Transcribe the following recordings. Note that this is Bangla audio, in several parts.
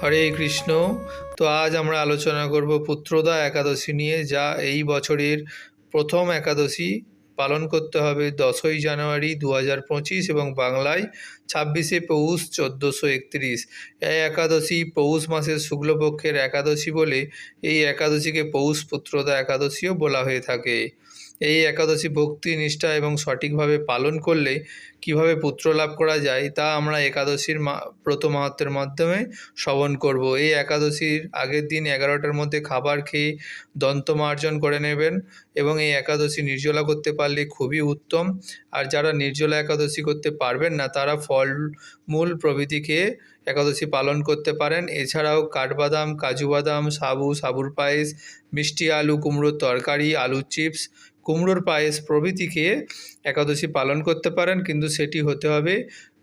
হরে কৃষ্ণ। তো আজ আমরা আলোচনা করব পুত্রদা একাদশী নিয়ে, যা এই বছরের প্রথম একাদশী পালন করতে হবে দশই জানুয়ারি দু হাজার পঁচিশ এবং বাংলায় ছাব্বিশে পৌষ চোদ্দোশো একত্রিশ। এই একাদশী পৌষ মাসের শুক্লপক্ষের একাদশী বলে এই একাদশীকে পৌষ পুত্রদা একাদশীও বলা হয়ে থাকে। এই একাদশী ভক্তি, নিষ্ঠা এবং সঠিকভাবে পালন করলে কীভাবে পুত্র লাভ করা যায়, তা আমরা একাদশীর ব্রত মাহাত্মের মাধ্যমে শ্রবণ করব। এই একাদশীর আগের দিন এগারোটার মধ্যে খাবার খেয়ে দন্তমার্জন করে নেবেন এবং এই একাদশী নির্জলা করতে পারলে খুবই উত্তম। আর যারা নির্জলা একাদশী করতে পারবেন না, তারা ফল মূল প্রভৃতি খেয়ে একাদশী পালন করতে পারেন। এছাড়াও কাঠবাদাম কাজু বাদাম সাবু, সাবুর পায়েস, মিষ্টি আলু, কুমড়োর তরকারি, আলুর চিপস, কুমড়োর পায়েস প্রভৃতি খেয়ে একাদশী পালন করতে পারেন। কিন্তু সেটি হতে হবে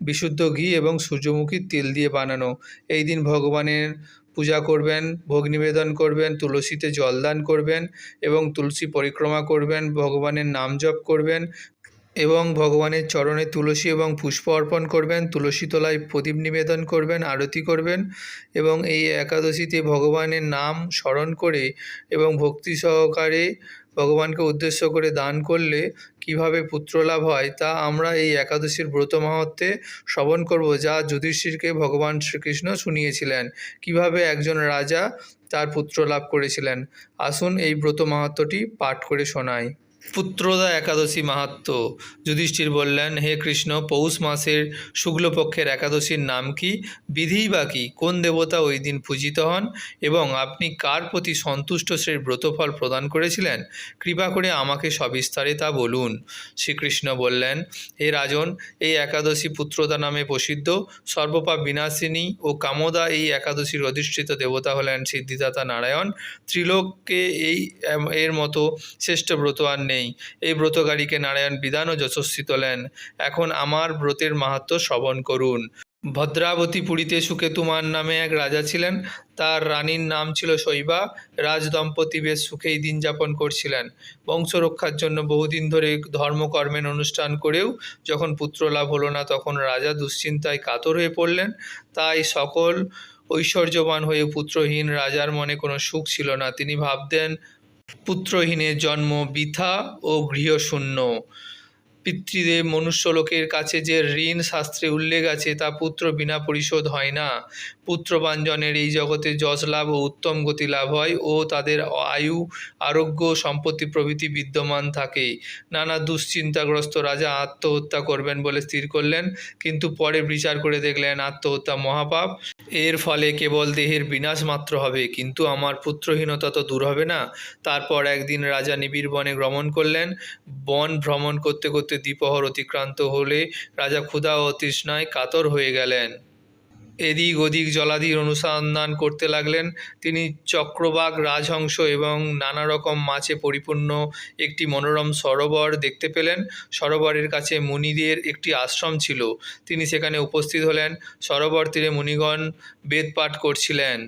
বিশুদ্ধ ঘি এবং সূর্যমুখীর তেল দিয়ে বানানো। এই দিন ভগবানের পূজা করবেন, ভোগ নিবেদন করবেন, তুলসীতে জলদান করবেন এবং তুলসী পরিক্রমা করবেন, ভগবানের নাম জপ করবেন এবং ভগবানের চরণে তুলসী এবং পুষ্প অর্পণ করবেন তুলসী তলায় প্রদীপ নিবেদন করবেন, আরতি করবেন এবং এই একাদশীতে ভগবানের নাম স্মরণ করে এবং ভক্তি সহকারে ভগবানকে উদ্দেশ্য করে দান করলে কীভাবে পুত্রলাভ হয় তা আমরা এই একাদশীর ব্রত মাহাত্মে শ্রবণ করব, যা যুধিষ্ঠিরকে ভগবান শ্রীকৃষ্ণ শুনিয়েছিলেন। কীভাবে একজন রাজা তার পুত্র লাভ করেছিলেন? আসুন এই ব্রত মাহাত্মটি পাঠ করে শোনাই। পুত্রদা একাদশী মাহাত্ম। যুধিষ্ঠির বললেন, হে কৃষ্ণ, পৌষ মাসের শুক্লপক্ষের একাদশীর নাম কি? বিধিই বা কি? কোন দেবতা ওই দিন পূজিত হন? এবং আপনি কার প্রতি সন্তুষ্ট সেই ব্রতফল প্রদান করেছিলেন? কৃপা করে আমাকে সবিস্তারে তা বলুন। শ্রীকৃষ্ণ বললেন, হে রাজন, এই একাদশী পুত্রদা নামে প্রসিদ্ধ। সর্বপাপ বিনাশিনী ও কামদা এই একাদশীর অধিষ্ঠিত দেবতা হলেন সিদ্ধিদাতা নারায়ণ। ত্রিলোককে এই এর মতো শ্রেষ্ঠ ব্রত আর নেই। এই ব্রতকারীকে নারায়ণ বিধান ও যশস্বী তোলেন। এখন আমার ব্রতের মাহাত্ম শ্রবণ করুন। ভদ্রাবতী পুরীতে সুকেতুমান নামে এক রাজা ছিলেন। তার রানীর নাম ছিল শৈবা। রাজদম্পতি বেশ সুখেই দিন যাপন করছিলেন। বংশ রক্ষার জন্য বহুদিন ধরে ধর্মকর্মের অনুষ্ঠান করেও যখন পুত্র লাভ হলো না, তখন রাজা দুশ্চিন্তায় কাতর হয়ে পড়লেন। তাই সকল ঐশ্বর্যবান হয়ে পুত্রহীন রাজার মনে কোনো সুখ ছিল না। তিনি ভাবতেন পুত্রহীনের জন্ম বৃথা ও গৃহশূন্য। পিতৃদেব মনুষ্যলোকের কাছে যে ঋণ শাস্ত্রে উল্লেখ আছে, তা পুত্র বিনা পরিশোধ হয় না। পুত্রবাঞ্জনের এই জগতে যশ লাভ ও উত্তম গতি লাভ হয় ও তাদের আয়ু, আরোগ্য, সম্পত্তি প্রভৃতি বিদ্যমান থাকে। নানা দুশ্চিন্তাগ্রস্ত রাজা আত্মহত্যা করবেন বলে স্থির করলেন, কিন্তু পরে বিচার করে দেখলেন আত্মহত্যা মহাপাপ। এর ফলে কেবল দেহের বিনাশ মাত্র হবে, কিন্তু আমার পুত্রহীনতা তো দূর হবে না। তারপর একদিন রাজা নিবিড় বনে ভ্রমণ করলেন। বন ভ্রমণ করতে করতে দ্বিপহর অতিক্রান্ত হলে রাজা ক্ষুধা ও তৃষ্ণায় কাতর হয়ে গেলেন। এদিক ওদিক জলাধির অনুসন্ধান করতে লাগলেন। তিনি চক্রবাগ রাজহংস এবং নানা রকম মাছে পরিপূর্ণ একটি মনোরম সরোবর দেখতে পেলেন। সরোবরের কাছে মুনিদের একটি আশ্রম ছিল। তিনি সেখানে উপস্থিত হলেন। সরোবর তীরে মুনিগণ বেদ পাঠ করছিলেন।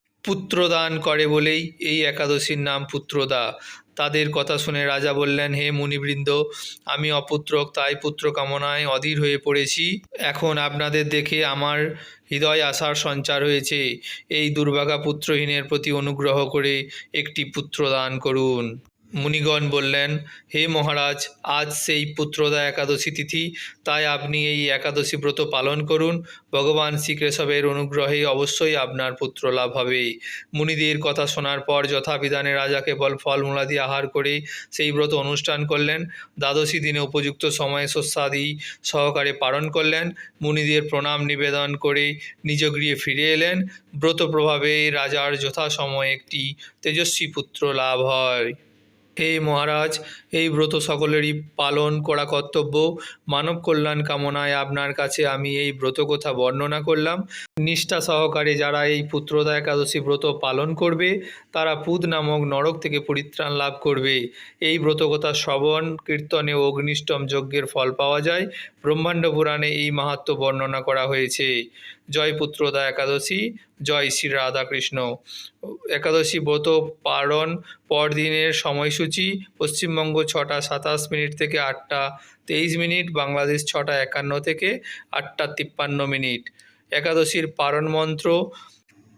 পুত্রদান করে বলেই এই একাদশীর নাম পুত্রদা। তাদের কথা শুনে রাজা বললেন, হে মুনিবৃন্দ, আমি অপুত্রক, তাই পুত্র কামনায় অধীর হয়ে পড়েছি। এখন আপনাদের দেখে আমার হৃদয় আশার সঞ্চার হয়েছে। এই দুর্ভাগা পুত্রহীনের প্রতি অনুগ্রহ করে একটি পুত্র দান করুন। মুনিগণ বললেন, হে মহারাজ, আজ সেই পুত্রদা একাদশী তিথি, তাই আপনি এই একাদশী ব্রত পালন করুন। ভগবান শ্রীকেশবের অনুগ্রহে অবশ্যই আপনার পুত্র লাভ হবে মুনিদের কথা শোনার পর যথাবিধানে রাজা কেবল ফলমূলাদি আহার করে সেই ব্রত অনুষ্ঠান করলেন। দ্বাদশী দিনে উপযুক্ত সময়ে শস্যাদি সহকারে পালন করলেন। মুনিদের প্রণাম নিবেদন করে নিজ গৃহে ফিরে এলেন। ব্রত প্রভাবে রাজার যথাসময়ে একটি তেজস্বী পুত্র লাভ হয়। হে মহারাজ, এই ব্রত সকলেরই পালন করা কর্তব্য। মানব কল্যাণ কামনায় আপনার কাছে আমি এই ব্রত কথা বর্ণনা করলাম। নিষ্ঠা সহকারে যারা এই পুত্রদা একাদশী ব্রত পালন করবে, তারা পুদ নামক নরক থেকে পরিত্রাণ লাভ করবে। এই ব্রতকথা শ্রবণ, কীর্তনে অগ্নিষ্টম যজ্ঞের ফল পাওয়া যায়। ব্রহ্মাণ্ড পুরাণে এই মাহাত্ম বর্ণনা করা হয়েছে। জয় পুত্রদা একাদশী, জয় শ্রী রাধাকৃষ্ণ। একাদশী ব্রত পালন পরদিনের সময়সূচি, পশ্চিমবঙ্গ ছটা সাতাশ মিনিট থেকে আটটা তেইশ মিনিট, বাংলাদেশ ছটা একান্ন থেকে আটটা তিপ্পান্ন মিনিট। একাদশীর পারণ মন্ত্র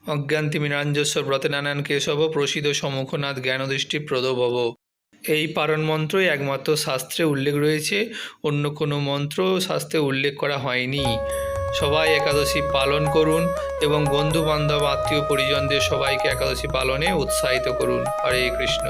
অজ্ঞান্তি মীনাঞ্জস্বর ব্রতনারায়ণ কেশব, প্রসিদ্ধ সমুখনাথ জ্ঞানদৃষ্টি প্রদভব। এই পারণ মন্ত্রই একমাত্র শাস্ত্রে উল্লেখ রয়েছে, অন্য কোনো মন্ত্র শাস্ত্রে উল্লেখ করা হয়নি। সবাই একাদশী পালন করুন এবং বন্ধু বান্ধব আত্মীয় পরিজনদের সবাইকে একাদশী পালনে উৎসাহিত করুন। হরে কৃষ্ণ।